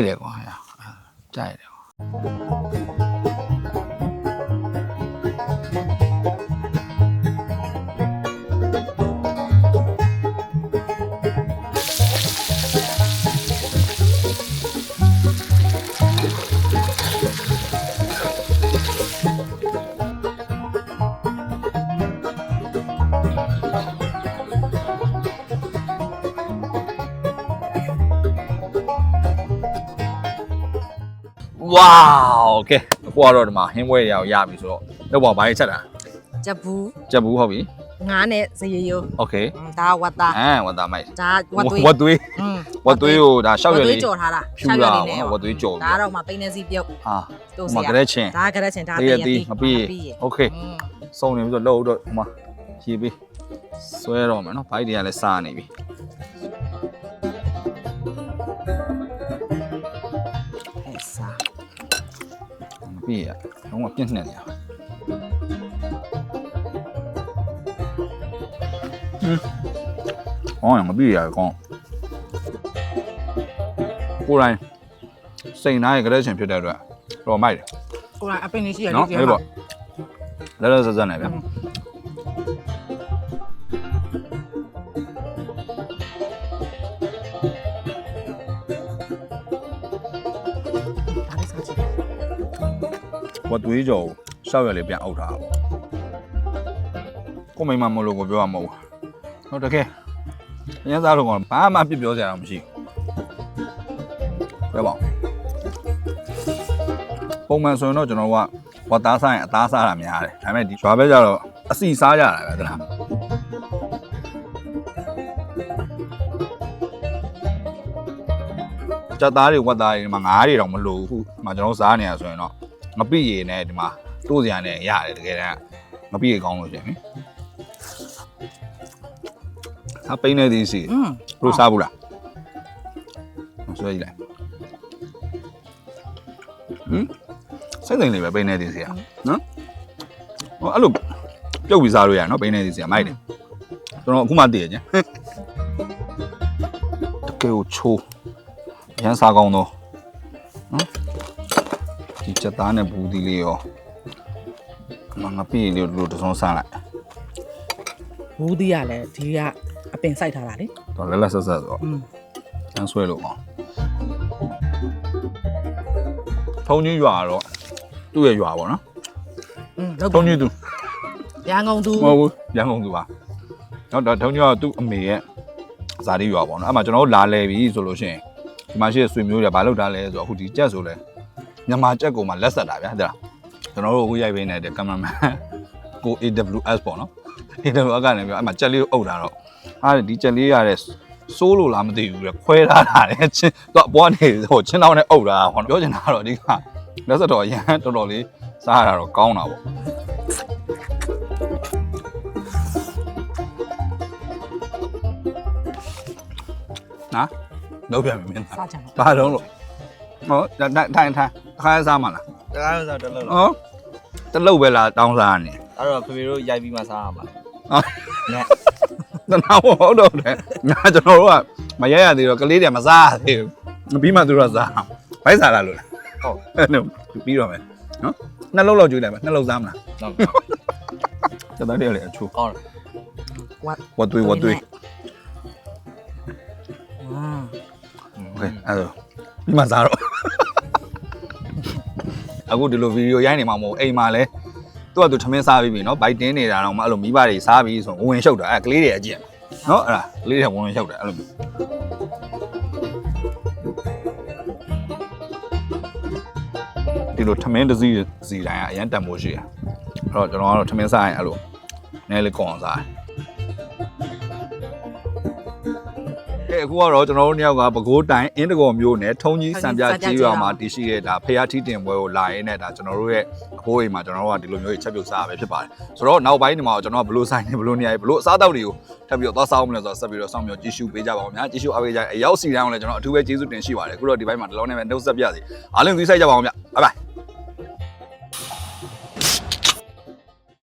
က်တယ်ကွာအဲ့ကြိုက်တယ်ကွာ ဝေါโอเคအခုကတော့ဒီမှာဟင်းပွဲရအောင်ရပြီဆိုတော့တော့ဘာဘာကြီးချက်တာ ချက်ဘူး ချက်ဘူးဟုတ်ပြီ ငါးနဲ့ဇရေရိုး โอเค ဒါဝတ်တာ အဲဝတ်သားမိုက် ဒါဝတ်သွေး ဝတ်သွေး อืม ဝတ်သွေးကိုဒါရှောက်ရ ဝတ်သွေး လေး ကြော်ထားတာ ဖြူလာ လေးနဲ့ ဝတ်သွေးကြော် ဒါတော့မှပိန်းနေစီပြုတ် ဟာ တို့ ဟို စီ မှာ ရ ကလေးချင်း ဒါကရက်ချင်ဒါ တရတီမပြီးโอเค อืม စုံနေပြီဆိုတော့လှုပ်တော့ဟိုမှာရေးပြီးဆွဲတော့မယ်နော်ဘိုက်တွေကလည်းစားနေပြီ မပြီးရလုံးဝပြင်းနေတယ်ဟင်းဟောမပြီးရကောင်းကိုယ်တိုင်စိန်သားရဲ့ကလေးချင်းဖြစ်တဲ့အတွက်တော့မိုက်တယ်ကိုယ်ကအပ င်လေးရှိရနော်လေးအဲ့ပေါ့လဲလဲဆက်ဆက်နေဗျဒါလေးစားချင်ဝတ်သွေးကြော်ရှောက်ရလေးပြန်အုပ်ထားတာပေါ့ကိုမိမမလို့ကိုပြောရမဟုတ်ဘူးဟုတ်တကယ်အရင်စားလို့ကတော့ဘာမှပြစ်ပြောစရာတော့မရှိဘူးပြောပါဦးပုံမှန်ဆိုရင်တော့ကျွန်တော်ကဝတ်သားစားရင်အသားစားတာများတယ်ဒါပေမဲ့ဒီရွာဘက်ကျတော့အစီစားကြတာပဲတလားကြက်သားတွေဝတ်သားတွေဒီမှာငါးတွေတော့မလိုဘူးခုဒီမှာကျွန်တော်စားနေရဆိုရင်တော့ ငပိရည်နဲ့ဒီမှာတို့စရာနဲ့ရတယ်တကယ်တမ်းငပိရည်ကောင်းလို့ရှင်ဟာပိန်းနေသည်စီอืมဘလို့စားဘူးလားဆွဲကြည့်လိုက်ဟမ်စိတ်သိမ့်လေးပဲပိန်းနေသည်စီကနော်ဟောအဲ့လိုပြုတ်ပြီးစားလို့ရနော်ပိန်းနေသည်စီကမိုက်တယ်ကျွန်တော်အခုမှတည်ရချင်းတကယ်ကိုချိုးရမ်းစားကောင်းတော့နော် ဒီချက်သားနဲ့ဘူးသီးလေးရောမငါပြည့်လေးတို့တစုံဆန်းလိုက်ဘူးသီးရလဲဒီကအပင်စိုက်ထားတာလေတော့လက်လက်ဆက်ဆက်ဆိုတော့ဆန်းဆွဲလို့ပေါ့ထုံကြီးရွာတော့သူ့ရဲ့ရွာပေါ့နော်อืมထုံကြီးသူရန်ကုန်သူမဟုတ်ဘူးရန်ကုန်သူပါနော်တော့ထုံကြီးကသူ့အမေရဲ့ဇာတိရွာပေါ့နော်အဲ့မှာကျွန်တော်တို့လာလဲပြီဆိုလို့ရှိရင်ဒီမှာရှိတဲ့ဆွေမျိုးတွေကဘာလုပ်တာလဲဆိုတော့အခုဒီကြက်ဆိုလဲ မြန်မာကြက်ကောင်မှလက်ဆက်တာဗျာတဲ့လားကျွန်တော်တို့အခုရိုက်ပေးနေတဲ့ကင်မရာမန်ကို AWS ပေါ့နော် AWS ကနေပြီးအဲ့မှာကြက်လေးကိုအုပ်တာတော့အားဒီကြက်လေးရတဲ့စိုးလို့လားမသိဘူးလေခွဲထားတာလေချင်းတော့အပွားနေဟိုချင်းတောင်းနဲ့အုပ်တာဟောပြောချင်တာတော့ဒီကလက်ဆက်တော့ရန်တော်တော်လေးစားရတာတော့ကောင်းတာပေါ့နော်လောက်ပြန်ပြီမင်းသားစားချင်တော့ဘာလုံးလို့ဟောထိုင်ထိုင်ထိုင် ခါစားမလား တကားလို့ဆိုတော့တလုံး ဟောတလုတ်ပဲလားတောင်းစားနေ အဲ့တော့ဖေဖေတို့ရိုက်ပြီးမှစားရမှာ နဲ့ တနာဟုတ်တော့တယ်ငါကျွန်တော်တို့ကမရရသေးတော့ကလေးတွေမစားရသေးဘူးပြီးမှသူတို့ကစားဘိုက်စားလာလို့လား ဟုတ် အဲ့တော့ပြီးတော့မယ်နော်နှစ်လုံးလောက်ကျွေးလိုက်မယ်နှစ်လုံးစားမလား တော့ ကျတော့တည်းလေအချိုး ကောင်းတယ် ဝတ် ဝတ်သွေးဝတ်သွေး อ่า โอเคအဲ့တော့ပြီးမှစားတော့ အခုဒီလိုဗီဒီယိုရိုက်နေမှာမဟုတ်အိမ်မှာလဲသူကသူထမင်းစားပြီးပြီနော်ဘိုက်တင်းနေတာတော့မှအဲ့လိုမိဘတွေစားပြီးဆိုဝင်ရှုပ်တာအဲ့ကလေးတွေအကျင့်နော်အဲ့ဒါကလေးတွေဝင်ဝင်ရှုပ်တယ်အဲ့လိုမျိုးဒီလိုထမင်းတစ်စီးစီတိုင်းကအရန်တန်မိုးရှိရအဲ့တော့ကျွန်တော်ကတော့ထမင်းစားရင်အဲ့လိုနည်းလေးကောင်းအောင်စားတယ် ကဲအခုကတော့ကျွန်တော်တို့နှစ်ယောက်ကပဲခူးတိုင်းအင်းတကောမျိုးနဲ့ထုံကြီးစံပြကြီးရွာမှာတည်ရှိတဲ့ဒါဖျားထီးတင်ပွဲကိုလာရင်းနဲ့ဒါကျွန်တော်တို့ရဲ့အဖိုးအိမ်မှာကျွန်တော်တို့ကဒီလိုမျိုးချက်ပြုတ်စားရပဲဖြစ်ပါတယ်ဆိုတော့နောက်ပိုင်းဒီမှာကျွန်တော်ကဘလို့ဆိုင်နေဘလို့နေရာဘလို့အစားအသောက်တွေကိုထပ်ပြီးတော့သွားစားအောင်မလဲဆိုတော့ဆက်ပြီးတော့စောင့်မျှော်ကြည့်ရှုပေးကြပါဦးများကြည့်ရှုအားပေးကြအရောက်စီတိုင်းကိုလည်းကျွန်တော်အထူးပဲကျေးဇူးတင်ရှိပါတယ်အခုတော့ဒီဘက်မှာဒီလုံးနဲ့ပဲနှုတ်ဆက်ပြစီအားလုံးသိဆိုင်ကြပါအောင်ဗျဘိုင်ဘိုင်